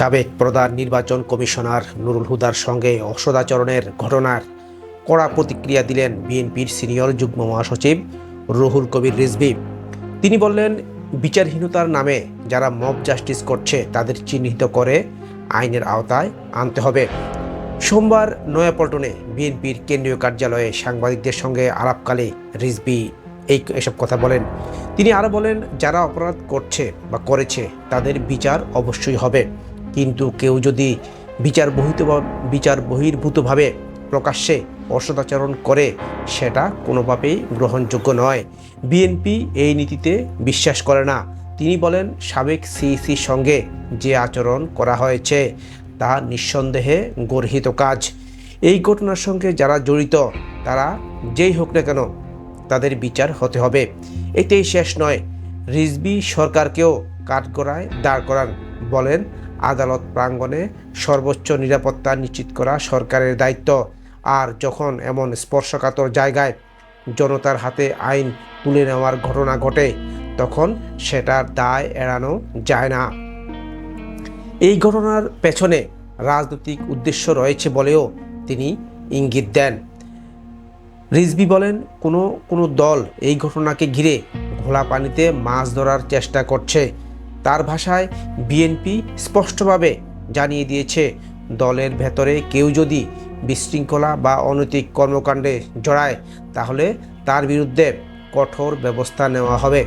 সাবেক প্রধান নির্বাচন কমিশনার নুরুল হুদার সঙ্গে অসদাচরণের ঘটনার কড়া প্রতিক্রিয়া দিলেন বিএনপির সিনিয়র যুগ্ম মহাসচিব রুহুল কবির রিজভি। তিনি বললেন, বিচারহীনতার নামে যারা মব জাস্টিস করছে তাদের চিহ্নিত করে আইনের আওতায় আনতে হবে। সোমবার নয়াপল্টনে বিএনপির কেন্দ্রীয় কার্যালয়ে সাংবাদিকদের সঙ্গে আলাপকালে রিজভি এই এসব কথা বলেন। তিনি আরও বলেন, যারা অপরাধ করছে বা করেছে তাদের বিচার অবশ্যই হবে। কিন্তু কেউ যদি বিচার বহিত বিচার বহির্ভূতভাবে প্রকাশ্যে অসদাচরণ করে, সেটা কোনোভাবেই গ্রহণযোগ্য নয়। বিএনপি এই নীতিতে বিশ্বাস করে না। তিনি বলেন, সাবেক সিইসির সঙ্গে যে আচরণ করা হয়েছে, তা নিঃসন্দেহে গর্হিত কাজ। এই ঘটনার সঙ্গে যারা জড়িত, তারা যেই হোক না কেন তাদের বিচার হতে হবে। এটাই শেষ নয়। রিজবি সরকারকেও কাঠগড়ায় দাঁড় করান বলেন আদালত প্রাঙ্গণে সর্বোচ্চ নিরাপত্তা নিশ্চিত করা সরকারের দায়িত্ব। আর যখন এমন স্পর্শকাতর জায়গায় জনতার হাতে আইন তুলে নেওয়ার ঘটনা ঘটে, তখন সেটার দায় এড়ানো যায় না। এই ঘটনার পেছনে রাজনৈতিক উদ্দেশ্য রয়েছে বলেও তিনি ইঙ্গিত দেন। রিজবি বলেন, কোনো কোনো দল এই ঘটনাকে ঘিরে ঘোলা পানিতে মাছ ধরার চেষ্টা করছে। তার ভাষায় বিএনপি স্পষ্টভাবে জানিয়ে দিয়েছে, দলের ভেতরে কেউ যদি বিশৃঙ্খলা বা অনৈতিক কর্মকাণ্ডে জড়ায়, তাহলে তার বিরুদ্ধে কঠোর ব্যবস্থা নেওয়া হবে।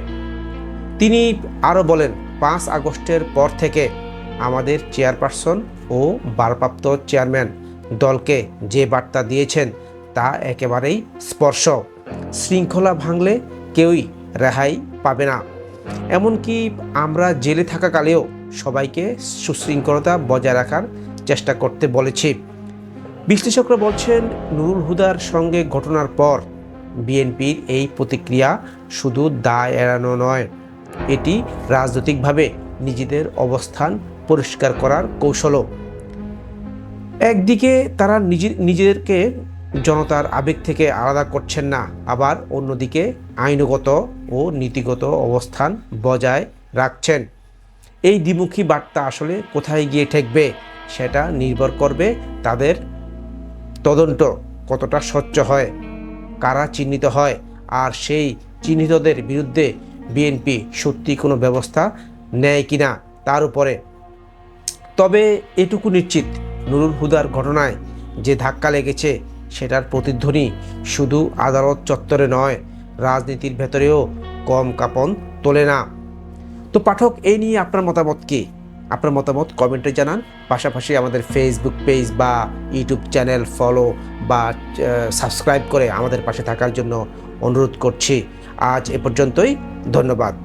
তিনি আরও বলেন, পাঁচ আগস্টের পর থেকে আমাদের চেয়ারপারসন ও ভারপ্রাপ্ত চেয়ারম্যান দলকে যে বার্তা দিয়েছেন, তা একেবারেই স্পর্শ। শৃঙ্খলা ভাঙলে কেউই রেহাই পাবে না। এমনকি আমরা জেলে থাকাকালেও সবাইকে সুশৃঙ্খলতা বজায় রাখার চেষ্টা করতে বলেছি। বিশ্লেষকরা বলছেন, নুরুল হুদার সঙ্গে ঘটনার পর বিএনপির এই প্রতিক্রিয়া শুধু দায় এড়ানো নয়, এটি রাজনৈতিকভাবে নিজেদের অবস্থান পরিষ্কার করার কৌশলও। একদিকে তারা নিজে, নিজেদেরকে জনতার আবেগ থেকে আলাদা করছেন না। আবার অন্যদিকে আইনগত ও নীতিগত অবস্থান বজায় রাখছেন। এই দ্বিমুখী বার্তা আসলে কোথায় গিয়ে ঠেকবে, সেটা নির্ভর করবে তাদের তদন্ত কতটা স্বচ্ছ হয়, কারা চিহ্নিত হয়, আর সেই চিহ্নিতদের বিরুদ্ধে বিএনপি সত্যি কোনো ব্যবস্থা নেয় কি না তার উপরে। তবে এটুকু নিশ্চিত, নুরুল হুদার ঘটনায় যে ধাক্কা লেগেছে সেটার প্রতিধ্বনি শুধু আদালত চত্বরে নয়, রাজনীতির ভেতরেও কম কাপন তোলে না। তো পাঠক, এই নিয়ে আপনার মতামত কি? আপনার মতামত কমেন্টে জানান। পাশাপাশি আমাদের ফেসবুক পেজ বা ইউটিউব চ্যানেল ফলো বা সাবস্ক্রাইব করে আমাদের পাশে থাকার জন্য অনুরোধ করছি। আজ এ পর্যন্তই। ধন্যবাদ।